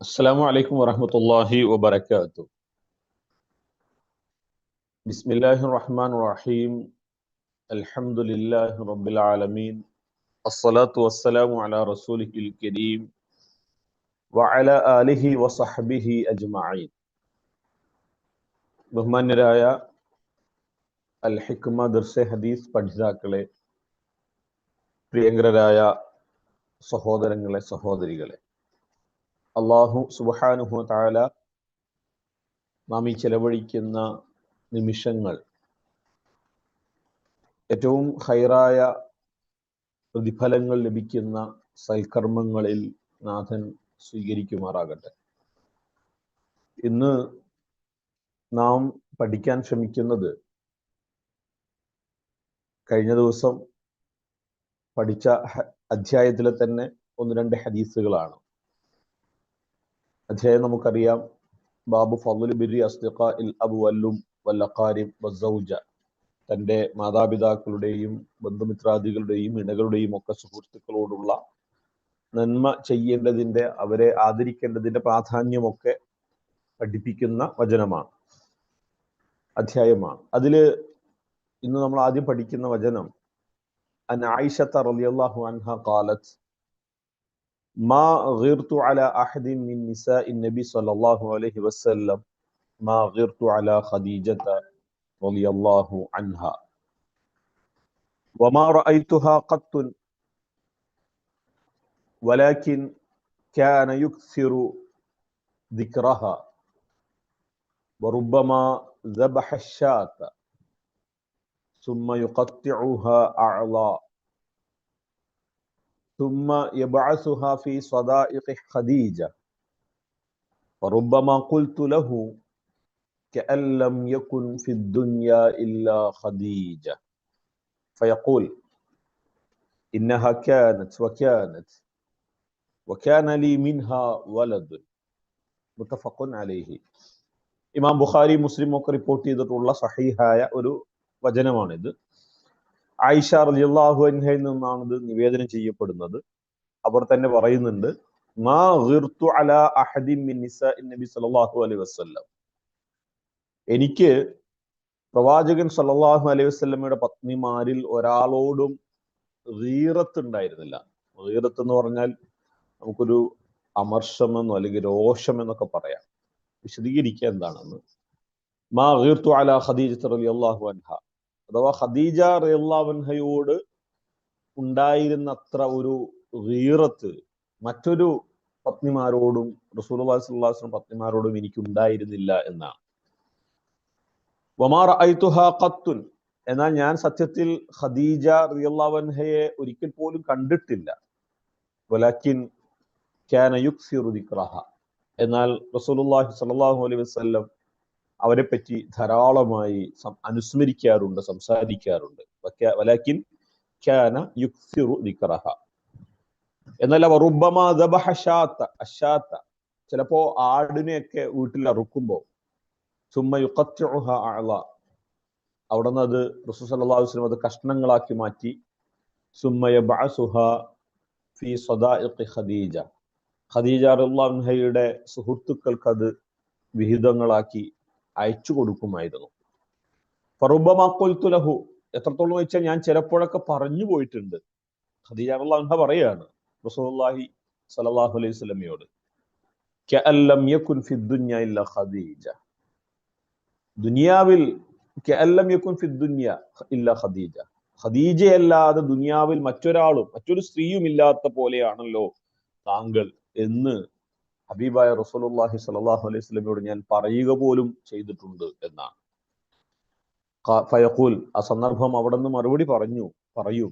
السلام عليكم ورحمة الله وبركاته بسم الله الرحمن الرحيم الحمد لله رب العالمين الصلاة والسلام على رسوله الكريم وعلى آله وصحبه أجمعين ബഹുമാന്യരായ അൽ ഹിക്മ ദർസെ ഹദീസ് പഠിതാക്കളെ പ്രിയങ്കരായ സഹോദരങ്ങളെ സഹോദരികളെ അള്ളാഹു സുബാനുഹു താല നാം ഈ ചെലവഴിക്കുന്ന നിമിഷങ്ങൾ ഏറ്റവും ഹൈറായ പ്രതിഫലങ്ങൾ ലഭിക്കുന്ന സൽക്കർമ്മങ്ങളിൽ നാഥൻ സ്വീകരിക്കുമാറാകട്ടെ. ഇന്ന് നാം പഠിക്കാൻ ശ്രമിക്കുന്നത് കഴിഞ്ഞ ദിവസം പഠിച്ച അധ്യായത്തിലെ തന്നെ ഒന്ന് രണ്ട് ഹദീസുകളാണ്. അധ്യായം നമുക്കറിയാം. ബാബു ഫضل ബിരി അസ്തിഖ ഇൽ അബു വല്ലും വല്ലക്കാരിം വസൗജ തന്റെ മാതാപിതാക്കളുടെയും ബന്ധുമിത്രാദികളുടെയും ഇണകളുടെയും ഒക്കെ സുഹൃത്തുക്കളോടുള്ള നന്മ ചെയ്യേണ്ടതിന്റെ അവരെ ആദരിക്കേണ്ടതിന്റെ പ്രാധാന്യമൊക്കെ പഠിപ്പിക്കുന്ന വചനമാണ്. അധ്യായമാണ്. അതിൽ ഇന്ന് നമ്മൾ ആദ്യം പഠിക്കുന്ന വചനം അൻ ആയിഷത്ത റളിയല്ലാഹു അൻഹ ഖാലത്ത് ما غرت على أحد من نساء النبي صلى الله عليه وسلم. ما غرت على خديجة رضي الله عنها. وما رأيتها قط. ولكن كان يكثر ذكرها. وربما ذبح الشاة. ثم يقطعها أعضاء ثم يبعثها في صدائق خديجة وربما قلت له كأن لم يكن في الدنيا إلا خديجة فيقول إنها كانت وكانت وكان لي منها ولد متفق عليه ഇമാം ബുഖാരി മുസ്ലിം ഒക്കെ റിപ്പോർട്ട് ചെയ്തിട്ടുള്ള സഹീഹായ ഒരു വചനമാണിത് ആയിഷ റളിയല്ലാഹു അൻഹയിൽ നിന്നാണ് ഇത് നിവേദനം ചെയ്യപ്പെടുന്നത്. അവർ തന്നെ പറയുന്നുണ്ട് മാ നബി സല്ലല്ലാഹു അലൈഹി വസല്ലം. എനിക്ക് പ്രവാചകൻ സല്ലല്ലാഹു അലൈഹി വസല്ലമയുടെ പത്നിമാരിൽ ഒരാളോടും ഗീറത്ത് ഉണ്ടായിരുന്നില്ല. ഗീറത്ത് എന്ന് പറഞ്ഞാൽ നമുക്കൊരു അമർഷമെന്നോ അല്ലെങ്കിൽ രോഷം എന്നൊക്കെ പറയാം. വിശദീകരിക്കുക എന്താണെന്ന്. മാ ഗീർത്തു അലാ അലി റളിയല്ലാഹു അൻഹ. അഥവാ ഖദീജ റളിയല്ലാഹുൻഹയോട് ഉണ്ടായിരുന്ന അത്ര ഒരു ഗീറത്ത് മറ്റൊരു പത്നിമാരോടും റസൂൽ വസല്ലം പത്നിമാരോടും എനിക്ക് ഉണ്ടായിരുന്നില്ല എന്നാണ്. വമാർ റഅയ്തുഹാ ഖത്തുൻ. എന്നാൽ ഞാൻ സത്യത്തിൽ ഖദീജ റിയല്ലാവൻഹയെ ഒരിക്കൽ പോലും കണ്ടിട്ടില്ല. വലാക്കിൻ ക്യാന യുക്സിറു ദിക്റഹ. എന്നാൽ റസൂലുള്ളാഹി സ്വല്ലല്ലാഹു അലൈഹി വസല്ലം അവരെ പറ്റി ധാരാളമായി അനുസ്മരിക്കാറുണ്ട് സംസാരിക്കാറുണ്ട്. വലാക്കിൻ യുക്സിറു ദിക്റഹ. എന്നാൽ അവർ അഷാത്ത ചിലപ്പോ ആടിനെയൊക്കെ വീട്ടിൽ അറുക്കുമ്പോൾ ചുമ്മ അള അവിടെ നിന്ന് അത് റസു വസല്ലം അത് കഷ്ണങ്ങളാക്കി മാറ്റി സുമ്മയ യബഅസുഹ ഫി സദാ ഖദീജ. ഖദീജ റുല്ലാഹയുടെ സുഹൃത്തുക്കൾക്ക് അത് വിഹിതങ്ങളാക്കി അയച്ചു കൊടുക്കുമായിരുന്നു. ഫറുബമാക്കൊൽത്തുലഹു എത്രത്തോളം വെച്ചാൽ ഞാൻ ചിലപ്പോഴൊക്കെ പറഞ്ഞു പോയിട്ടുണ്ട്. ഖദീജ അൻഹ പറയാണ് റസൂലുള്ളാഹി സല്ലല്ലാഹു അലൈഹി വസല്ലമയോട് കഅല്ലം യകുൻ ഫി ദുനിയ ഇല്ല ഖദീജ. ദുനിയാവിൽ കഅല്ലം യകുൻ ഫി ദുനിയ ഇല്ല ഖദീജ. ഖദീജയല്ലാതെ ദുനിയാവിൽ മറ്റൊരാളും മറ്റൊരു സ്ത്രീയും ഇല്ലാത്ത പോലെയാണല്ലോ താങ്കൾ എന്ന് ഹബീബായ റസൂലുള്ളാഹി സ്വല്ലല്ലാഹു അലൈഹി വസല്ലമയോട് ഞാൻ പറയുക പോലും ചെയ്തിട്ടുണ്ട് എന്നാണ്. ഫയഖൂൽ ആ സന്ദർഭം അവിടെ നിന്ന് മറുപടി പറഞ്ഞു പറയും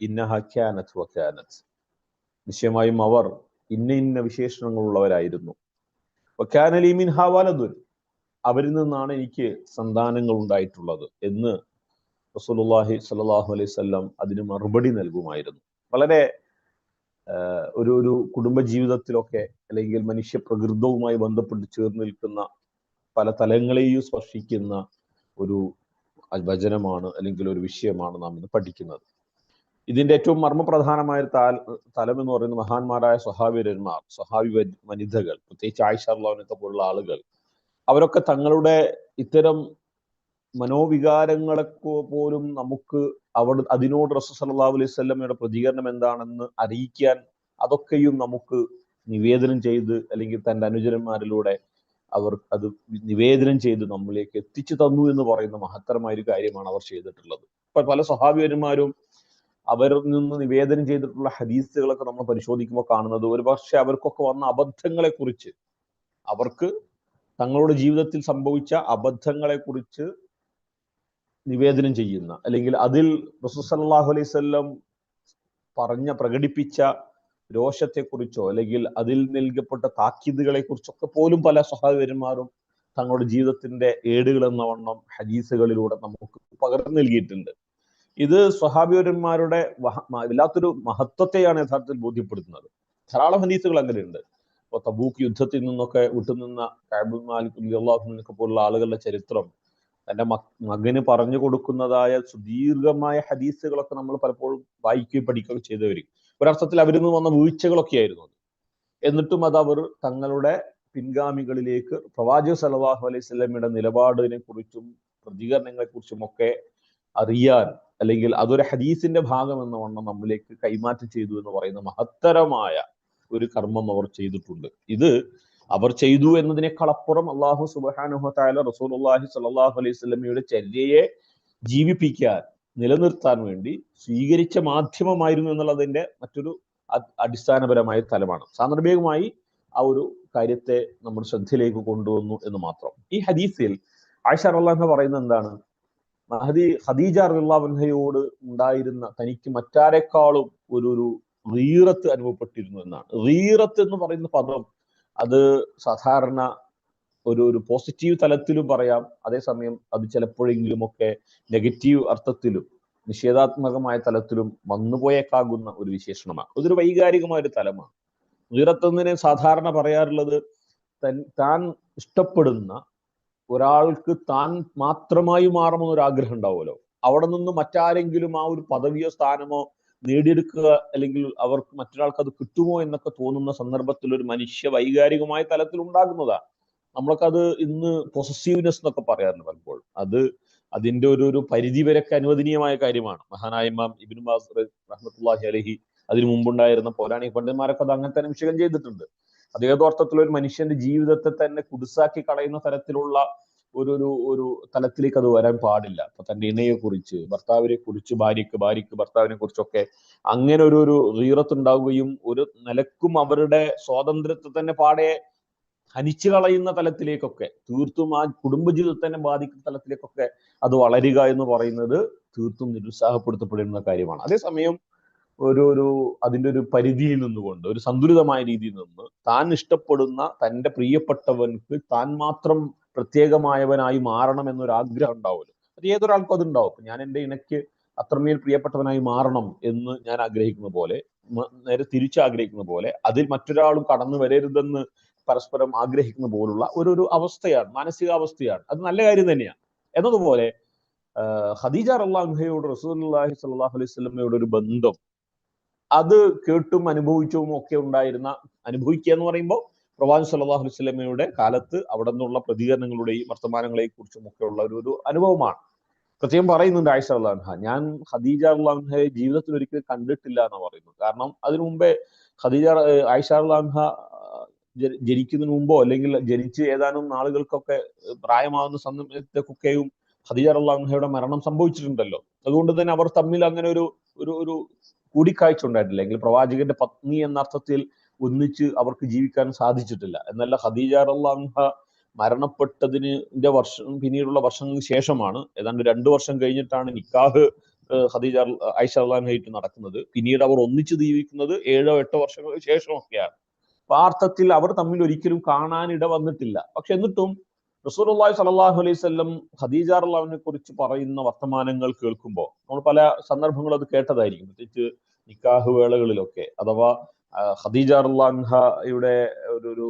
ഇന്ന ക്യാനത്ത് വക്യാനത്ത് നിശ്ചയമായും അവർ ഇന്ന ഇന്ന വിശേഷണങ്ങളുള്ളവരായിരുന്നു. വക്കാനലി മിൻ അവരിൽ നിന്നാണ് എനിക്ക് സന്താനങ്ങൾ ഉണ്ടായിട്ടുള്ളത് എന്ന് റസൂലുള്ളാഹി സ്വല്ലല്ലാഹു അലൈഹി വസല്ലം അതിന് മറുപടി നൽകുമായിരുന്നു. വളരെ ഒരു ഒരു കുടുംബ ജീവിതത്തിലൊക്കെ അല്ലെങ്കിൽ മനുഷ്യ പ്രകൃതവുമായി ബന്ധപ്പെട്ട് ചേർന്ന് നിൽക്കുന്ന പല തലങ്ങളെയും സ്പർശിക്കുന്ന ഒരു വചനമാണ് അല്ലെങ്കിൽ ഒരു വിഷയമാണ് നാം ഇന്ന് പഠിക്കുന്നത്. ഇതിന്റെ ഏറ്റവും മർമ്മപ്രധാനമായ താൽ തലം എന്ന് പറയുന്നത് മഹാന്മാരായ സ്വഹാവീരന്മാർ സ്വഹാവി വനിതകൾ പ്രത്യേകിച്ച് ആയിഷ അള്ളാഹുനൊക്കെ പോലുള്ള ആളുകൾ. അവരൊക്കെ തങ്ങളുടെ ഇത്തരം മനോവികാരങ്ങളെ പോലും നമുക്ക് അവിടെ അതിനോട് റസൂൽ സല്ലല്ലാഹു അലൈഹി വസല്ലമയുടെ പ്രതികരണം എന്താണെന്ന് അറിയിക്കാൻ അതൊക്കെയും നമുക്ക് നിവേദനം ചെയ്ത് അല്ലെങ്കിൽ തന്റെ അനുചരന്മാരിലൂടെ അവർ അത് നിവേദനം ചെയ്ത് നമ്മളിലേക്ക് എത്തിച്ചു തന്നു എന്ന് പറയുന്ന മഹത്തരമായ ഒരു കാര്യമാണ് അവർ ചെയ്തിട്ടുള്ളത്. ഇപ്പൊ പല സ്വഭാവികന്മാരും അവരിൽ നിന്ന് നിവേദനം ചെയ്തിട്ടുള്ള ഹദീസുകളൊക്കെ നമ്മൾ പരിശോധിക്കുമ്പോൾ കാണുന്നത് ഒരുപക്ഷെ അവർക്കൊക്കെ വന്ന അബദ്ധങ്ങളെ കുറിച്ച് അവർക്ക് തങ്ങളുടെ ജീവിതത്തിൽ സംഭവിച്ച അബദ്ധങ്ങളെ കുറിച്ച് നിവേദനം ചെയ്യുന്ന അല്ലെങ്കിൽ അതിൽ റസൂസല്ലാഹു അലൈഹി വസല്ലം പറഞ്ഞ പ്രകടിപ്പിച്ച രോഷത്തെക്കുറിച്ചോ അല്ലെങ്കിൽ അതിൽ നൽകപ്പെട്ട താക്കീതുകളെ കുറിച്ചൊക്കെ പോലും പല സഹാബിവന്മാരും തങ്ങളുടെ ജീവിതത്തിന്റെ ഏടുകൾ എന്ന വണ്ണം ഹദീസുകളിലൂടെ നമുക്ക് പകർന്നു നൽകിയിട്ടുണ്ട്. ഇത് സ്വഹാബിയോരന്മാരുടെ വല്ലാത്തൊരു മഹത്വത്തെയാണ് യഥാർത്ഥത്തിൽ ബോധ്യപ്പെടുത്തുന്നത്. ധാരാളം ഹദീസുകൾ അങ്ങനെയുണ്ട്. ഇപ്പൊ തബൂക്ക് യുദ്ധത്തിൽ നിന്നൊക്കെ വിട്ടുനിന്ന കാബുൽ മാലിക് അള്ളാഹുനൊക്കെ പോലുള്ള ആളുകളുടെ ചരിത്രം മക് മകന് പറഞ്ഞു കൊടുക്കുന്നതായ സുദീർഘമായ ഹദീസുകളൊക്കെ നമ്മൾ പലപ്പോഴും വായിക്കുകയും പഠിക്കുകയും ചെയ്തവരും. ഒരർത്ഥത്തിൽ അവരിൽ നിന്ന് വന്ന വീഴ്ചകളൊക്കെ ആയിരുന്നു എന്നിട്ടും അത് അവർ തങ്ങളുടെ പിൻഗാമികളിലേക്ക് പ്രവാചക സലവാഹു അലൈഹി സ്വലമിയുടെ നിലപാടിനെ കുറിച്ചും പ്രതികരണങ്ങളെ കുറിച്ചും ഒക്കെ അറിയാൻ അല്ലെങ്കിൽ അതൊരു ഹദീസിന്റെ ഭാഗം എന്ന വണ്ണം നമ്മളിലേക്ക് കൈമാറ്റം ചെയ്തു എന്ന് പറയുന്ന മഹത്തരമായ ഒരു കർമ്മം അവർ ചെയ്തിട്ടുണ്ട്. ഇത് അവർ ചെയ്തു എന്നതിനേക്കാൾ അപ്പുറം അള്ളാഹു സുബാനുഹത്തായ റസൂൽ റസൂലുള്ളാഹി സ്വല്ലല്ലാഹു അലൈഹി സ്വലമിയുടെ ചര്യയെ ജീവിപ്പിക്കാൻ നിലനിർത്താൻ വേണ്ടി സ്വീകരിച്ച മാധ്യമമായിരുന്നു എന്നുള്ളതിന്റെ മറ്റൊരു അടിസ്ഥാനപരമായ തലമാണ്. സാന്ദർഭികമായി ആ ഒരു കാര്യത്തെ നമ്മൾ ശ്രദ്ധയിലേക്ക് കൊണ്ടുവന്നു എന്ന് മാത്രം. ഈ ഹദീസിൽ ആയിഷ അള്ളാഹ പറയുന്നത് എന്താണ്? മഹദി ഖദീജ റഹ്ലാവൻഹയോട് ഉണ്ടായിരുന്ന തനിക്ക് മറ്റാരെക്കാളും ഒരു ഒരു റീറത്ത് അനുഭവപ്പെട്ടിരുന്നു എന്നാണ്. റീറത്ത് എന്ന് പറയുന്ന പദം അത് സാധാരണ ഒരു ഒരു പോസിറ്റീവ് തലത്തിലും പറയാം. അതേസമയം അത് ചിലപ്പോഴെങ്കിലും ഒക്കെ നെഗറ്റീവ് അർത്ഥത്തിലും നിഷേധാത്മകമായ തലത്തിലും വന്നുപോയേക്കാകുന്ന ഒരു വിശേഷണമാണ്. അതൊരു വൈകാരികമായ ഒരു തലമാണ്. ഉയരത്തുന്നതിനെ സാധാരണ പറയാറുള്ളത് തൻ ഇഷ്ടപ്പെടുന്ന ഒരാൾക്ക് താൻ മാത്രമായി മാറണമെന്നൊരു ആഗ്രഹം ഉണ്ടാവുമല്ലോ. അവിടെ നിന്ന് മറ്റാരെങ്കിലും ആ ഒരു പദവിയോ സ്ഥാനമോ നേടിയെടുക്കുക അല്ലെങ്കിൽ അവർക്ക് മറ്റൊരാൾക്ക് അത് കിട്ടുമോ എന്നൊക്കെ തോന്നുന്ന സന്ദർഭത്തിൽ ഒരു മനുഷ്യ വൈകാരികമായ തലത്തിൽ ഉണ്ടാകുന്നതാണ് നമ്മളൊക്കെ അത് ഇന്ന് പൊസസീവ്നെസ് എന്നൊക്കെ പറയാറുണ്ട് പലപ്പോഴും. അത് അതിന്റെ ഒരു ഒരു പരിധി വരെയൊക്കെ അനുവദനീയമായ കാര്യമാണ്. മഹാനായ ഇമാം ഇബിൻ ബാസ് റഹ്മത്തുള്ളാഹി അലഹി അതിനു മുമ്പുണ്ടായിരുന്ന പൗരാണിക പണ്ഡിതന്മാരൊക്കെ അത് അങ്ങനെ തന്നെ വിശകലനം ചെയ്തിട്ടുണ്ട്. അതേതോർത്ഥത്തിൽ ഒരു മനുഷ്യന്റെ ജീവിതത്തെ തന്നെ കുടിസാക്കി കളയുന്ന തരത്തിലുള്ള ഒരു ഒരു ഒരു തലത്തിലേക്ക് അത് വരാൻ പാടില്ല. അപ്പൊ തന്റെ ഇണയെ കുറിച്ച് ഭർത്താവിനെ കുറിച്ച് ഭാര്യക്ക് ഭാര്യക്ക് ഭർത്താവിനെ കുറിച്ചൊക്കെ അങ്ങനെ ഒരു ഒരു ഉണ്ടാവുകയും ഒരു നിലക്കും അവരുടെ സ്വാതന്ത്ര്യത്തെ തന്നെ പാടെ ഹനിച്ചു കളയുന്ന തലത്തിലേക്കൊക്കെ തീർത്തും ആ കുടുംബജീവിതത്തെ തന്നെ ബാധിക്കുന്ന തലത്തിലേക്കൊക്കെ അത് വളരുക എന്ന് പറയുന്നത് തീർത്തും നിരുത്സാഹപ്പെടുത്തപ്പെടുന്ന കാര്യമാണ്. അതേസമയം ഒരു ഒരു അതിന്റെ ഒരു പരിധിയിൽ നിന്നുകൊണ്ട് ഒരു സന്തുലിതമായ രീതിയിൽ നിന്ന് താൻ ഇഷ്ടപ്പെടുന്ന തന്റെ പ്രിയപ്പെട്ടവൻക്ക് താൻ മാത്രം പ്രത്യേകമായവനായി മാറണം എന്നൊരാഗ്രഹം ഉണ്ടാവുമല്ലോ അത് ഏതൊരാൾക്കും അതുണ്ടാവും. ഞാൻ എന്റെ ഇണയ്ക്ക് അത്രമേൽ പ്രിയപ്പെട്ടവനായി മാറണം എന്ന് ഞാൻ ആഗ്രഹിക്കുന്ന പോലെ നേരെ തിരിച്ചാഗ്രഹിക്കുന്ന പോലെ അതിൽ മറ്റൊരാളും കടന്നു വരരുതെന്ന് പരസ്പരം ആഗ്രഹിക്കുന്ന പോലുള്ള ഒരു ഒരു അവസ്ഥയാണ് മാനസികാവസ്ഥയാണ്. അത് നല്ല കാര്യം തന്നെയാണ്. എന്നതുപോലെ ഖദീജ റസൂലി റസൂലുള്ളാഹി സ്വല്ലല്ലാഹു അലൈഹി സ്വലമയോട് ഒരു ബന്ധം അത് കേട്ടും അനുഭവിച്ചും ഒക്കെ ഉണ്ടായിരുന്ന അനുഭവിക്കുക എന്ന് പറയുമ്പോൾ പ്രവാചകൻ സല്ലല്ലാഹു അലൈഹി വസല്ലമയുടെ കാലത്ത് അവിടെ നിന്നുള്ള പ്രതികരണങ്ങളുടെയും വർത്തമാനങ്ങളെയും കുറിച്ചും ഒക്കെ ഉള്ള ഒരു ഒരു അനുഭവമാണ്. പ്രത്യേകം പറയുന്നുണ്ട് ആയിഷ അള്ളാഹ ഞാൻ ഖദീജ അള്ളാഹയെ ജീവിതത്തിൽ ഒരിക്കലും കണ്ടിട്ടില്ല എന്ന് പറയുന്നു കാരണം അതിനു മുമ്പേ ഖദീജ ആയിഷ അള്ളാഹ ജനിക്കുന്നതിന് മുമ്പോ അല്ലെങ്കിൽ ജനിച്ച് ഏതാനും നാളുകൾക്കൊക്കെ പ്രായമാവുന്ന സമയത്തേക്കൊക്കെയും ഖദീജ അള്ളാഹയുടെ മരണം സംഭവിച്ചിട്ടുണ്ടല്ലോ. അതുകൊണ്ട് തന്നെ അവർ തമ്മിൽ അങ്ങനെ ഒരു ഒരു ഒരു കൂടിക്കാഴ്ച ഉണ്ടായിട്ടില്ല. എങ്കിൽ പ്രവാചകന്റെ പത്നി എന്ന അർത്ഥത്തിൽ ഒന്നിച്ച് അവർക്ക് ജീവിക്കാൻ സാധിച്ചിട്ടില്ല. എന്നല്ല ഖദീജ റല്ലാൻഹ മരണപ്പെട്ടതിന്റെ വർഷം പിന്നീടുള്ള വർഷങ്ങൾക്ക് ശേഷമാണ്. ഏതാണ്ട് രണ്ടു വർഷം കഴിഞ്ഞിട്ടാണ് നിക്കാഹ് ഖദീജ ഐഷ അള്ളാഹായിട്ട് നടക്കുന്നത്. പിന്നീട് അവർ ഒന്നിച്ച് ജീവിക്കുന്നത് ഏഴോ എട്ടോ വർഷങ്ങൾക്ക് ശേഷമൊക്കെയാണ്. അർത്ഥത്തിൽ അവർ തമ്മിൽ ഒരിക്കലും കാണാനിട വന്നിട്ടില്ല. പക്ഷെ എന്നിട്ടും റസൂലുള്ളാഹി സ്വല്ലല്ലാഹു അലൈഹി വസല്ലം ഖദീജ റളിയല്ലാഹുവിനെ കുറിച്ച് പറയുന്ന വർത്തമാനങ്ങൾ കേൾക്കുമ്പോൾ നമ്മൾ പല സന്ദർഭങ്ങളും അത് കേട്ടതായിരിക്കും. പ്രത്യേകിച്ച് നിക്കാഹ് വേളകളിലൊക്കെ. അഥവാ ഖദീജ റുല്ലാൻഹയുടെ ഒരു ഒരു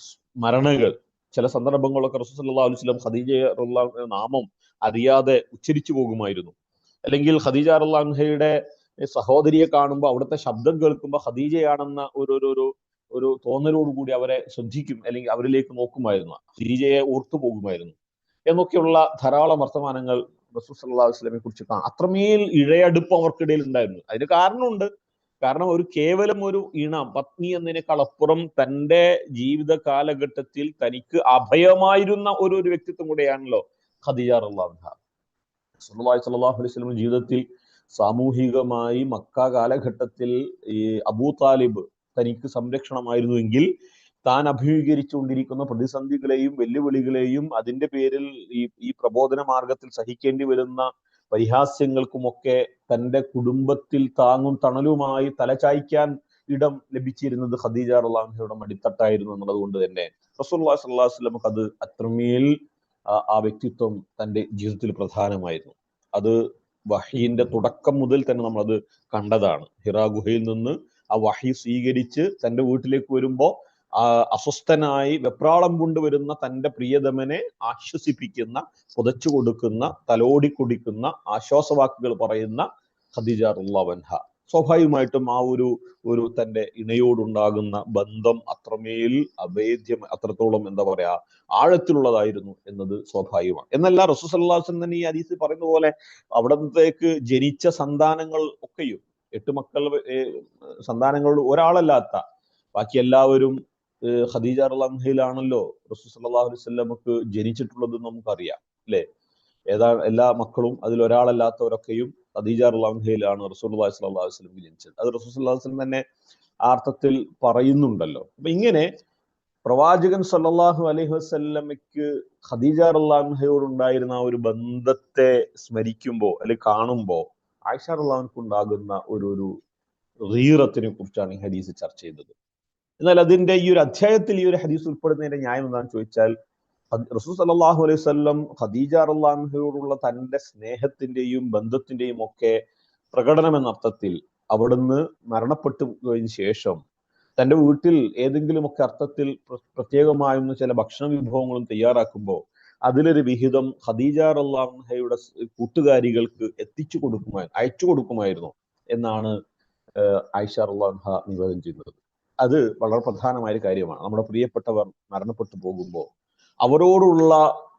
സ്മരണകൾ ചില സന്ദർഭങ്ങളൊക്കെ റസൂൽ സ്വല്ലല്ലാഹു അലൈഹി വസല്ലം ഖദീജ റളിയല്ലാഹുവിന്റെ നാമം അറിയാതെ ഉച്ചരിച്ചു പോകുമായിരുന്നു. അല്ലെങ്കിൽ ഖദീജ റുല്ലാൻഹയുടെ സഹോദരിയെ കാണുമ്പോൾ അവിടുത്തെ ശബ്ദം കേൾക്കുമ്പോൾ ഖദീജയാണെന്ന ഒരു ഒരു ഒരു ഒരു തോന്നലോടുകൂടി അവരെ ശ്രദ്ധിക്കും അല്ലെങ്കിൽ അവരിലേക്ക് നോക്കുമായിരുന്നു ഖദീജയെ ഓർത്തു പോകുമായിരുന്നു എന്നൊക്കെയുള്ള ധാരാളം വർത്തമാനങ്ങൾ റസൂൽ അലൈഹി വസല്ലമയെ കുറിച്ച് കാണാം. അത്രമേൽ ഇഴയടുപ്പം അവർക്കിടയിൽ ഉണ്ടായിരുന്നു. അതിന് കാരണമുണ്ട് കാരണം ഒരു കേവലം ഒരു ഇണ പത്നി എന്നതിനേക്കാളപ്പുറം തന്റെ ജീവിത കാലഘട്ടത്തിൽ തനിക്ക് അഭയമായിരുന്ന ഒരു ഒരു വ്യക്തിത്വം കൂടെയാണല്ലോ ഖദീജ സല്ലല്ലാഹു അലൈഹി ജീവിതത്തിൽ സാമൂഹികമായി മക്ക കാലഘട്ടത്തിൽ ഈ അബൂ താലിബ് തനിക്ക് സംരക്ഷണമായിരുന്നുവെങ്കിൽ താൻ അഭിമുഖീകരിച്ചുകൊണ്ടിരിക്കുന്ന പ്രതിസന്ധികളെയും വെല്ലുവിളികളെയും അതിന്റെ പേരിൽ ഈ ഈ പ്രബോധന മാർഗത്തിൽ സഹിക്കേണ്ടി വരുന്ന പരിഹാസ്യങ്ങൾക്കുമൊക്കെ തന്റെ കുടുംബത്തിൽ താങ്ങും തണലുമായി തലചായ്ക്കാൻ ഇടം ലഭിച്ചിരുന്നത് ഖദീജ റലാൻഹയുടെ മടിത്തട്ടായിരുന്നു എന്നുള്ളത് കൊണ്ട് തന്നെ റസൂല്ലാ സല്ലാഹു വസ്ലമക്ക് അത് അത്രമേൽ ആ- വ്യക്തിത്വം തന്റെ ജീവിതത്തിൽ പ്രധാനമായിരുന്നു. അത് വഹീന്റെ തുടക്കം മുതൽ തന്നെ നമ്മളത് കണ്ടതാണ്. ഹിറാ ഗുഹയിൽ നിന്ന് ആ വഹി സ്വീകരിച്ച് തന്റെ വീട്ടിലേക്ക് വരുമ്പോ ആ അസ്വസ്ഥനായി വെപ്രാളം കൊണ്ടുവരുന്ന തന്റെ പ്രിയതമനെ ആശ്വസിപ്പിക്കുന്ന പുതച്ചു കൊടുക്കുന്ന തലോടി കുടിക്കുന്ന ആശ്വാസവാക്കുകൾ പറയുന്ന ഖദീജ റുല്ലാവൻഹ സ്വാഭാവികമായിട്ടും ആ ഒരു ഒരു തന്റെ ഇണയോടുണ്ടാകുന്ന ബന്ധം അത്രമേൽ അഭേദ്യം അത്രത്തോളം എന്താ പറയാ ആഴത്തിലുള്ളതായിരുന്നു എന്നത് സ്വാഭാവികമാണ്. എന്നല്ല റസൂസല്ലാസ്ലം തന്നെ ഈ ഹദീസിൽ പറയുന്ന പോലെ അവിടത്തേക്ക് ജനിച്ച സന്താനങ്ങൾ ഒക്കെയും എട്ട് മക്കൾ ഏർ, ഒരാളല്ലാത്ത ബാക്കി എല്ലാവരും ഖദീജ റഹയിലാണല്ലോ റസൂൽ സല്ലല്ലാഹു അലൈഹി വസല്ലമക്ക് ജനിച്ചിട്ടുള്ളത് നമുക്കറിയാം അല്ലേ? ഏതാ എല്ലാ മക്കളും അതിൽ ഒരാളല്ലാത്തവരൊക്കെയും ഖദീജ റഹയിലാണ് റസൂൽ സല്ലല്ലാഹു അലൈഹി വസല്ലം ജനിച്ചത്. അത് റസൂൽ തന്നെ ആർത്ഥത്തിൽ പറയുന്നുണ്ടല്ലോ. അപ്പൊ ഇങ്ങനെ പ്രവാചകൻ സല്ലല്ലാഹു അലൈഹി വസ്ല്ലമയ്ക്ക് ഖദീജ റഹയോടുണ്ടായിരുന്ന ആ ഒരു ബന്ധത്തെ സ്മരിക്കുമ്പോൾ അല്ലെങ്കിൽ കാണുമ്പോൾ ആയിഷ ഉണ്ടാകുന്ന ഒരു ഒരു റീറത്തിനെ കുറിച്ചാണ് ഈ ഹദീസ് ചർച്ച ചെയ്തത്. എന്നാൽ അതിന്റെ ഈ ഒരു അധ്യായത്തിൽ ഈ ഒരു ഹദീസ് ഉൾപ്പെടുന്നതിന്റെ ന്യായം എന്താണെന്ന് ചോദിച്ചാൽ റസൂൽ സല്ലല്ലാഹു അലൈഹി വസല്ലം ഖദീജ റഹ്ലാൻഹയോടുള്ള തന്റെ സ്നേഹത്തിന്റെയും ബന്ധത്തിന്റെയും ഒക്കെ പ്രകടനം എന്ന അർത്ഥത്തിൽ അവിടുന്ന് മരണപ്പെട്ടു കഴിഞ്ഞ ശേഷം തന്റെ വീട്ടിൽ ഏതെങ്കിലുമൊക്കെ അർത്ഥത്തിൽ പ്ര- പ്രത്യേകമായൊന്ന് ചില ഭക്ഷണ വിഭവങ്ങളും തയ്യാറാക്കുമ്പോൾ അതിലൊരു വിഹിതം ഖദീജ റഹ്ലാൻഹയുടെ കൂട്ടുകാരികൾക്ക് എത്തിച്ചു കൊടുക്കുമായിരുന്നു അയച്ചു കൊടുക്കുമായിരുന്നു എന്നാണ് ആയിഷ റഹ്ലാൻഹ നിവേദനം ചെയ്യുന്നത്. അത് വളരെ പ്രധാനമായ ഒരു കാര്യമാണ്. നമ്മുടെ പ്രിയപ്പെട്ടവർ മരണപ്പെട്ടു പോകുമ്പോൾ അവരോടുള്ള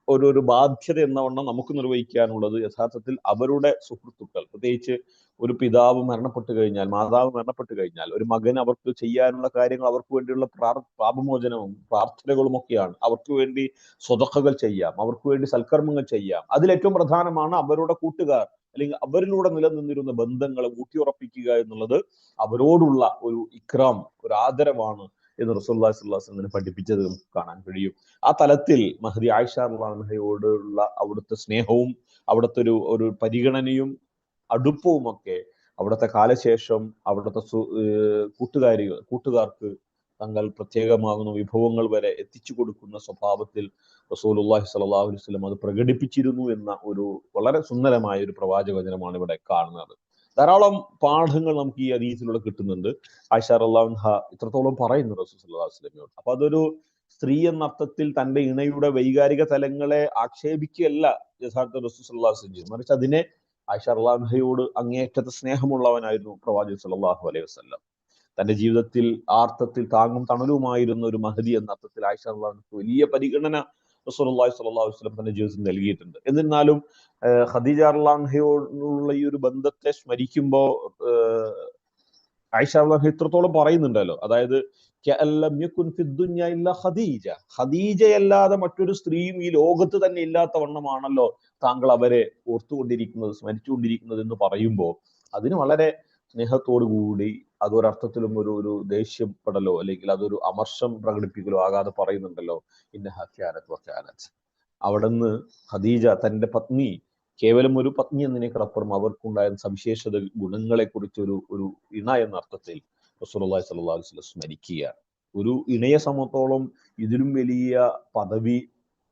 ഒരു ഒരു ബാധ്യത എന്നവണ്ണം നമുക്ക് നിർവഹിക്കാനുള്ളത് യഥാർത്ഥത്തിൽ അവരുടെ സുഹൃത്തുക്കൾ. പ്രത്യേകിച്ച് ഒരു പിതാവ് മരണപ്പെട്ടു കഴിഞ്ഞാൽ മാതാവ് മരണപ്പെട്ടു കഴിഞ്ഞാൽ ഒരു മകൻ അവർക്ക് ചെയ്യാനുള്ള കാര്യങ്ങൾ അവർക്ക് വേണ്ടിയുള്ള പ്രാർ പാപമോചനവും പ്രാർത്ഥനകളും ഒക്കെയാണ്. അവർക്ക് വേണ്ടി സ്വതക്കകൾ ചെയ്യാം. അവർക്ക് വേണ്ടി സൽക്കർമ്മങ്ങൾ ചെയ്യാം. അതിലേറ്റവും പ്രധാനമാണ് അവരുടെ കൂട്ടുകാർ. അല്ലെങ്കിൽ അവരിലൂടെ നിലനിന്നിരുന്ന ബന്ധങ്ങളെ ഊട്ടിയുറപ്പിക്കുക എന്നുള്ളത് അവരോടുള്ള ഒരു ഇക്രാം ഒരു ആദരവാണ് എന്ന് റസൂല്ലാ സ്വല്ലാസ്ലമിനെ പഠിപ്പിച്ചത് നമുക്ക് കാണാൻ കഴിയും. ആ തലത്തിൽ മഹദി ആയിഷ അവിടുത്തെ സ്നേഹവും അവിടുത്തെ ഒരു ഒരു പരിഗണനയും അടുപ്പവും ഒക്കെ അവിടുത്തെ കാലശേഷം അവിടുത്തെ കൂട്ടുകാരികൾ കൂട്ടുകാർക്ക് തങ്ങൾ പ്രത്യേകമാകുന്ന വിഭവങ്ങൾ വരെ എത്തിച്ചു കൊടുക്കുന്ന സ്വഭാവത്തിൽ റസൂലുള്ളാഹി സ്വല്ലല്ലാഹു അലൈഹി വസല്ലം അത് പ്രകടിപ്പിച്ചിരുന്നു എന്ന ഒരു വളരെ സുന്ദരമായ ഒരു പ്രവാചകചനമാണ് ഇവിടെ കാണുന്നത്. ധാരാളം പാഠങ്ങൾ നമുക്ക് ഈ അതീതിയിലൂടെ കിട്ടുന്നുണ്ട്. ആയിഷ അള്ളാഹ് ഇത്രത്തോളം പറയുന്നു റസൂൽ സല്ലല്ലാഹു അലൈഹി വസല്ലമയോട് അപ്പൊ അതൊരു സ്ത്രീ എന്ന അർത്ഥത്തിൽ തന്റെ ഇണയുടെ വൈകാരിക തലങ്ങളെ ആക്ഷേപിക്കുകയല്ല യഥാർത്ഥ റസൂൽ അള്ളാഹു അലൈഹി വസല്ലം. മറിച്ച് അതിനെ ആയിഷ റല്ലാൻഹയോട് അങ്ങേയറ്റത്തെ സ്നേഹമുള്ളവനായിരുന്നു പ്രവാചകൻ സല്ലല്ലാഹു അലൈഹി വസല്ലം. തന്റെ ജീവിതത്തിൽ ആർത്ഥത്തിൽ താങ്ങും തണലുമായിരുന്ന ഒരു മഹദി എന്ന അർത്ഥത്തിൽ ആയിഷ വലിയ പരിഗണന റസൂലുള്ളാഹി സ്വല്ലല്ലാഹു അലൈഹി തന്റെ ജീവിതത്തിൽ നൽകിയിട്ടുണ്ട്. എന്നിരുന്നാലും ഖദീജ റല്ലാൻഹയോടുള്ള ഈ ഒരു ബന്ധത്തെ സ്മരിക്കുമ്പോൾ ആയിഷ റല്ലാൻഹ ഇത്രത്തോളം പറയുന്നുണ്ടല്ലോ. അതായത് "കഅല്ലം യകുൻ ഫിദ്ദുന്യ ഇല്ലാ ഖദീജ. ഖദീജയല്ലാതെ മറ്റൊരു സ്ത്രീയും ഈ ലോകത്ത് തന്നെ ഇല്ലാത്ത വണ്ണമാണല്ലോ താങ്കൾ അവരെ ഓർത്തുകൊണ്ടിരിക്കുന്നത് സ്മരിച്ചുകൊണ്ടിരിക്കുന്നത് എന്ന് പറയുമ്പോൾ അതിന് വളരെ സ്നേഹത്തോടു കൂടി അതൊരർത്ഥത്തിലും ഒരു ഒരു ദേഷ്യപ്പെടലോ അല്ലെങ്കിൽ അതൊരു അമർഷം പ്രകടിപ്പിക്കലോ ആകാതെ പറയുന്നുണ്ടല്ലോ. ഇന്ന ഹക്യാനത്ത് വക്കാനത്ത് അവിടുന്ന് ഖദീജ തന്റെ പത്നി കേവലം ഒരു പത്നി എന്നതിനേക്കാളപ്പുറം അവർക്കുണ്ടായ സവിശേഷത ഗുണങ്ങളെ കുറിച്ച് ഒരു ഒരു ഇണ എന്ന അർത്ഥത്തിൽ റസൂലുള്ളാഹി സ്വല്ലല്ലാഹു അലൈഹി വസല്ലം സ്മരിക്കുക ഒരു ഇണയെ സമത്തോളം ഇതിലും വലിയ പദവി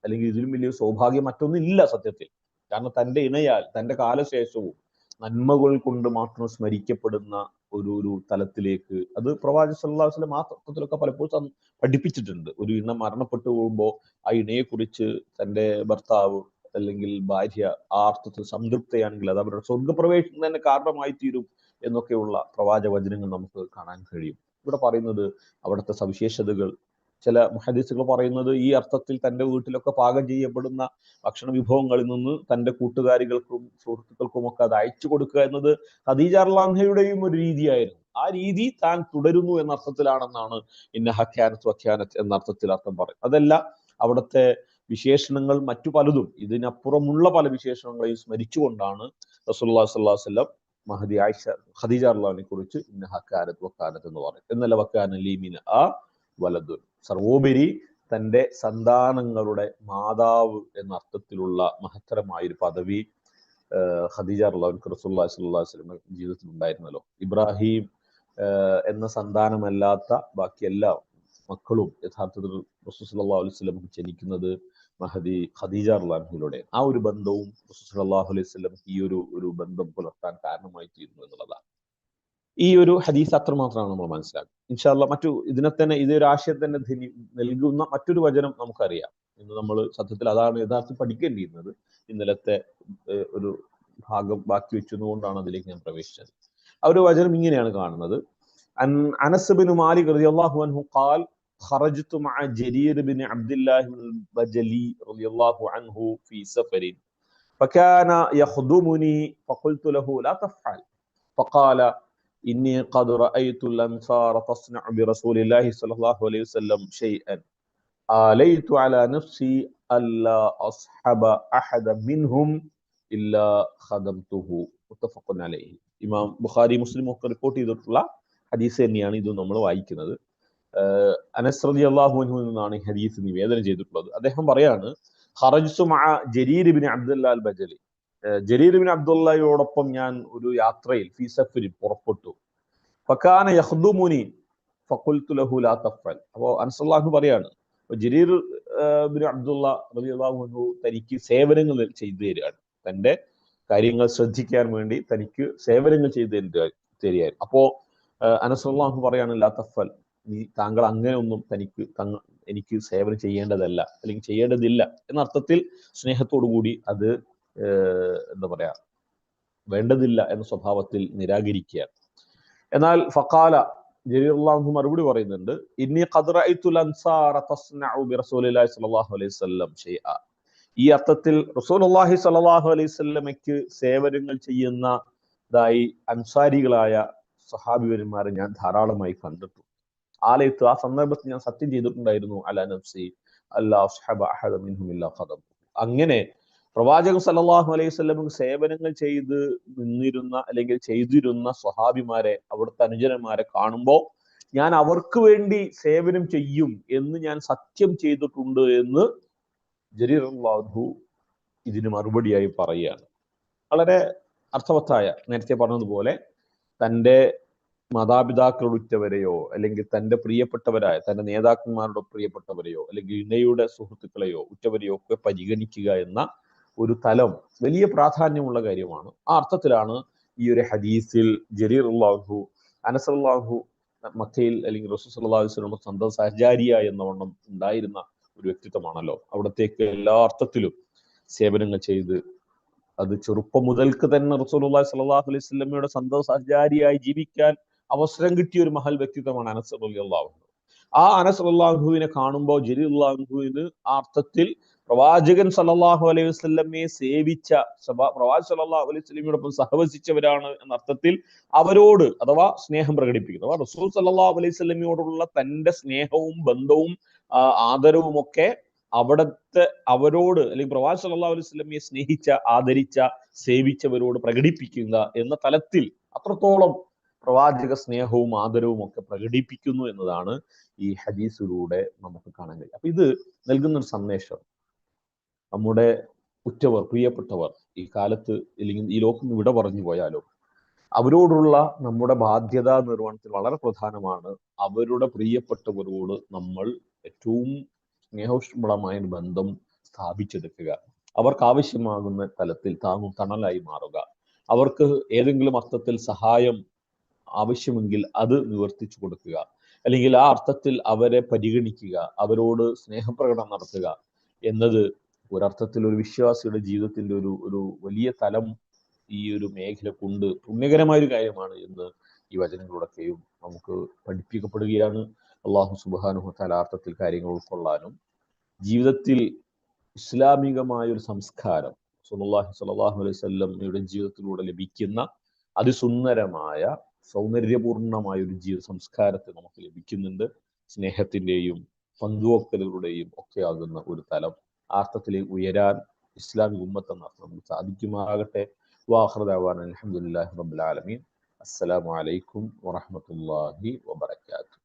അല്ലെങ്കിൽ ഇതിലും വലിയ സൗഭാഗ്യം മറ്റൊന്നില്ല സത്യത്തിൽ. കാരണം തന്റെ ഇണയാൽ തന്റെ കാലശേഷവും നന്മകൾ കൊണ്ട് മാത്രം സ്മരിക്കപ്പെടുന്ന ഒരു ഒരു തലത്തിലേക്ക്. അത് അലൈഹി വസല്ലം ആ തത്വത്തിലൊക്കെ പലപ്പോഴും പഠിപ്പിച്ചിട്ടുണ്ട്. ഒരു ഇണ മരണപ്പെട്ടു പോകുമ്പോൾ ആ ഇണയെ കുറിച്ച് തന്റെ ഭർത്താവ് അല്ലെങ്കിൽ ഭാര്യ ആ അർത്ഥത്തിൽ സംതൃപ്തയാണെങ്കിൽ അത് അവരുടെ സ്വർഗപ്രവേശനം തന്നെ കാരണമായി തീരും എന്നൊക്കെയുള്ള പ്രവാചക വചനങ്ങൾ നമുക്ക് കാണാൻ കഴിയും. ഇവിടെ പറയുന്നത് അവിടുത്തെ സവിശേഷതകൾ ചില മുഹദീസുകൾ പറയുന്നത് ഈ അർത്ഥത്തിൽ തന്റെ വീട്ടിലൊക്കെ പാകം ചെയ്യപ്പെടുന്ന ഭക്ഷണ വിഭവങ്ങളിൽ നിന്ന് തന്റെ കൂട്ടുകാരികൾക്കും സുഹൃത്തുക്കൾക്കും ഒക്കെ അത് അയച്ചു കൊടുക്കുക എന്നത് ഖദീജ ഒരു രീതിയായിരുന്നു. ആ രീതി താൻ തുടരുന്നു എന്ന അർത്ഥത്തിലാണെന്നാണ് ഇന്ന ഹഖ്യാനത്ത് വഖ്യാനത്ത് എന്ന അർത്ഥത്തിൽ അർത്ഥം പറയും അതല്ല അവിടുത്തെ വിശേഷണങ്ങൾ മറ്റു പലതും ഇതിനപ്പുറമുള്ള പല വിശേഷണങ്ങളെയും സ്മരിച്ചുകൊണ്ടാണ് റസൂല്ലാ അലൈഹി വസല്ലം മഹദി ആയിഷ ഖദീജ അള്ളാഹിനെ കുറിച്ച് ഇന്ന ഹക്കാനത്ത് വക്കാനത്ത് എന്ന് പറയും എന്നല്ല വക്കാന ലീമിന ആ വലതുൻ സർവോപരി തന്റെ സന്താനങ്ങളുടെ മാതാവ് എന്ന അർത്ഥത്തിലുള്ള മഹത്തരമായ ഒരു പദവി ഖദീജ അള്ളാഹുക്ക് ജീവിതത്തിൽ ഉണ്ടായിരുന്നല്ലോ. ഇബ്രാഹിം എന്ന സന്താനമല്ലാത്ത ബാക്കി എല്ലാ മക്കളും യഥാർത്ഥത്തിൽ റസൂൽ സല്ലല്ലാഹു അലൈഹി വസല്ലം ജനിക്കുന്നത് മഹദി ഖദീജ അള്ളാഹിലൂടെ ആ ഒരു ബന്ധവും റസൂൽ സല്ലല്ലാഹു അലൈഹി വസല്ലം ഈ ഒരു ഒരു ബന്ധം പുലർത്താൻ കാരണമായി തീരുന്നു എന്നുള്ളതാണ്. ഈ ഒരു ഹദീസ് അത്രമാത്രമാണ് നമ്മൾ മനസ്സിലാക്കുക ഇൻഷാല്ല മറ്റു ഇതിനെ തന്നെ ഇതൊരു ആശയം തന്നെ ധനി നൽകുന്ന മറ്റൊരു വചനം നമുക്കറിയാം ഇന്ന് നമ്മൾ സത്യത്തിൽ അതാണ് യഥാർത്ഥം പഠിക്കേണ്ടിയിരുന്നത് ഇന്നലത്തെ ഏഹ്, ഒരു ഭാഗം ബാക്കി വെച്ചതുകൊണ്ടാണ് അതിലേക്ക് ഞാൻ പ്രവേശിച്ചത് ആ ഒരു വചനം ഇങ്ങനെയാണ് കാണുന്നത് അൻ അനസ് ബിൻ മാലിക് റളിയല്ലാഹു അൻഹു ഖാൽ خرجت مع جرير بن عبد الله البجلي رضي الله عنه في سفر فكان يخدمني فقلت له لا تفعل فقال ഇന്നി ഖദ് റഅയ്തുൽ അൻസാറ തസ്നഉ ബി റസൂലില്ലാഹി സ്വല്ലല്ലാഹു അലൈഹി വസല്ലം ഷൈഅൻ. ആലൈതു അലാ നഫ്സി അല്ലാ അസ്ഹബ അഹദ മിൻഹും ഇല്ലാ ഖദംതുഹു. മുത്തഫഖുൻ അലൈഹി. ഇമാം ബുഖാരി മുസ്ലിം ഒക്കെ റിപ്പോർട്ട് ചെയ്തിട്ടുള്ള ഹദീസ് തന്നെയാണ് ഇത് നമ്മൾ വായിക്കുന്നത്. അനസ്രതി അള്ളാഹു അൻഹു നിന്നാണ് ഈ ഹദീസ് നിവേദനം ചെയ്തിട്ടുള്ളത്. അദ്ദേഹം പറയാണ് ഖറജ്സു മഅ Jarir ibn Abdullah Bajali Jarir bin അബ്ദുള്ളയോടൊപ്പം ഞാൻ ഒരു യാത്രയിൽ ഫീ സഫരി പുറപ്പെട്ടു. ഫക്കാന യഖ്ദുമുനി ഫഖുൽതു ലഹു ലാ തഫൽ പറയാണ് ജലീർ ബിൻ അബ്ദുള്ള അൻഹു തനിക്ക് സേവനങ്ങൾ ചെയ്തു തരികയാണ്. തന്റെ കാര്യങ്ങൾ ശ്രദ്ധിക്കാൻ വേണ്ടി തനിക്ക് സേവനങ്ങൾ ചെയ്തു തരുക- തരികയായിരുന്നു അപ്പോ അനസുല്ലാഹു അനസ് പറയാണ് ലാ തഫൽ നീ താങ്കൾ അങ്ങനെ ഒന്നും തനിക്ക് എനിക്ക് സേവനം ചെയ്യേണ്ടതല്ല അല്ലെങ്കിൽ ചെയ്യേണ്ടതില്ല. എന്ന അർത്ഥത്തിൽ സ്നേഹത്തോടു കൂടി അത് എന്താ പറയാ വേണ്ടതില്ല എന്ന സ്വഭാവത്തിൽ നിരാകരിക്കുകയാണ്. എന്നാൽ ഫക്കാല ജലീറുല്ലാഹു മറുപടി പറയുന്നുണ്ട് ഇന്നി ഈ അർത്ഥത്തിൽ റസൂലുള്ളാഹി സ്വല്ലല്ലാഹു അലൈഹി വസല്ലമയ്ക്ക് സേവനങ്ങൾ ചെയ്യുന്ന ഇതായി അൻസാരികളായ സഹാബിവന്മാരെ ഞാൻ ധാരാളമായി കണ്ടിട്ടു. ആലയത്ത് ആ സന്ദർഭത്തിൽ ഞാൻ സത്യം ചെയ്തിട്ടുണ്ടായിരുന്നു അല നഫ്സി അല്ലാ അങ്ങനെ പ്രവാചകൻ സല്ലാഹു അലൈഹി വസല്ലമക്ക് സേവനങ്ങൾ ചെയ്ത് നിന്നിരുന്ന അല്ലെങ്കിൽ ചെയ്തിരുന്ന സ്വഹാബിമാരെ അവിടുത്തെ അനുജനന്മാരെ കാണുമ്പോൾ ഞാൻ അവർക്ക് വേണ്ടി സേവനം ചെയ്യും എന്ന് ഞാൻ സത്യം ചെയ്തിട്ടുണ്ട് എന്ന് ജരീർ ഇതിന് മറുപടിയായി പറയുകയാണ്. വളരെ അർത്ഥവത്തായ നേരത്തെ പറഞ്ഞതുപോലെ തന്റെ മാതാപിതാക്കളുറ്റവരെയോ അല്ലെങ്കിൽ തന്റെ പ്രിയപ്പെട്ടവരായ തന്റെ നേതാക്കന്മാരുടെ പ്രിയപ്പെട്ടവരെയോ അല്ലെങ്കിൽ ഇണയുടെ സുഹൃത്തുക്കളെയോ ഉറ്റവരെയോ ഒക്കെ പരിഗണിക്കുക എന്ന ഒരു തലം വലിയ പ്രാധാന്യമുള്ള കാര്യമാണ്. ആ അർത്ഥത്തിലാണ് ഈ ഒരു ഹദീസിൽ ജരീർ അള്ളാഹു അനസല്ലാഹു മക്കയിൽ അല്ലെങ്കിൽ റസൂൽ വസല്ലം സ്വന്തം സഹചാരിയ എന്ന വണ്ണം ഉണ്ടായിരുന്ന ഒരു വ്യക്തിത്വമാണല്ലോ. അവിടത്തേക്ക് എല്ലാ അർത്ഥത്തിലും സേവനങ്ങൾ ചെയ്ത് അത് ചെറുപ്പം മുതൽക്ക് തന്നെ റസൂലുള്ളാഹി സ്വല്ലല്ലാഹു അലൈഹി വസല്ലമയുടെ സ്വന്തം സഹചാരിയായി ജീവിക്കാൻ അവസരം കിട്ടിയ ഒരു മഹൽ വ്യക്തിത്വമാണ് അനസ് റളിയല്ലാഹു ആ അനസ് അള്ളാഹുവിനെ കാണുമ്പോൾ ജലീൽ അള്ളാഹുവിന് ആ അർത്ഥത്തിൽ പ്രവാചകൻ സല്ലല്ലാഹു അലൈഹി വസല്ലമയെ സേവിച്ച പ്രവാചകൻ സല്ലല്ലാഹു അലൈഹി വസല്ലമയോടൊപ്പം സഹവസിച്ചവരാണ് എന്ന അർത്ഥത്തിൽ അവരോട് അഥവാ സ്നേഹം പ്രകടിപ്പിക്കുന്നു. അഥവാ റസൂൽ സല്ലല്ലാഹു അലൈഹി വസല്ലമയോടുള്ള തന്റെ സ്നേഹവും ബന്ധവും ആദരവും ഒക്കെ അവിടത്തെ അവരോട് അല്ലെങ്കിൽ പ്രവാചകൻ സല്ലല്ലാഹു അലൈഹി വസല്ലമയെ സ്നേഹിച്ച ആദരിച്ച സേവിച്ചവരോട് പ്രകടിപ്പിക്കുക എന്ന തലത്തിൽ അത്രത്തോളം പ്രവാചക സ്നേഹവും ആദരവും ഒക്കെ പ്രകടിപ്പിക്കുന്നു എന്നതാണ് ഈ ഹദീസിലൂടെ നമുക്ക് കാണാൻ കഴിയും അപ്പൊ ഇത് നൽകുന്ന ഒരു സന്ദേശം. നമ്മുടെ ഉറ്റവർ പ്രിയപ്പെട്ടവർ ഈ കാലത്ത് ഇല്ലെങ്കിൽ ഈ ലോകം ഇവിടെ പറഞ്ഞു പോയാലോ അവരോടുള്ള നമ്മുടെ ബാധ്യതാ നിർവഹണത്തിൽ വളരെ പ്രധാനമാണ് അവരുടെ പ്രിയപ്പെട്ടവരോട് നമ്മൾ ഏറ്റവും സ്നേഹോഷ്മളമായ ബന്ധം സ്ഥാപിച്ചെടുക്കുക. അവർക്ക് ആവശ്യമാകുന്ന തലത്തിൽ താങ്ങും തണലായി മാറുക. അവർക്ക് ഏതെങ്കിലും അർത്ഥത്തിൽ സഹായം ആവശ്യമെങ്കിൽ അത് നിവർത്തിച്ചു കൊടുക്കുക. അല്ലെങ്കിൽ ആ അർത്ഥത്തിൽ അവരെ പരിഗണിക്കുക അവരോട് സ്നേഹപ്രകടനം നടത്തുക എന്നത് ഒരർത്ഥത്തിൽ ഒരു വിശ്വാസിയുടെ ജീവിതത്തിന്റെ ഒരു ഒരു വലിയ തലം ഈ ഒരു മേഖല കൊണ്ട് പുണ്യകരമായ ഒരു കാര്യമാണ് എന്ന് ഈ വചനങ്ങളോടൊക്കെയും നമുക്ക് പഠിപ്പിക്കപ്പെടുകയാണ്. അള്ളാഹു സുബാനുഹു തലാർത്ഥത്തിൽ കാര്യങ്ങൾ ഉൾക്കൊള്ളാനും. ജീവിതത്തിൽ ഇസ്ലാമികമായ ഒരു സംസ്കാരം സുല്ലാഹി സലാഹു അലൈഹി വസല്ലമയുടെ ജീവിതത്തിലൂടെ ലഭിക്കുന്ന അതിസുന്ദരമായ സൗന്ദര്യപൂർണമായ ഒരു ജീവിത സംസ്കാരത്തെ നമുക്ക് ലഭിക്കുന്നുണ്ട്. സ്നേഹത്തിന്റെയും പങ്കുവെക്കലുകളുടെയും ഒക്കെ ആകുന്ന ഒരു തലം ആർത്ഥത്തിലേക്ക് ഉയരാൻ ഇസ്ലാമിക ഉമ്മത്ത് എന്ന അർത്ഥം നമുക്ക് സാധിക്കുമാകട്ടെ വാഹൃദാവാൻ അലഹമുല്ലാഹി റബ്ബുൽ ആലമീൻ അസ്സലാമു അലൈക്കും വറഹ്മത്തുള്ളാഹി വബറകാതുഹു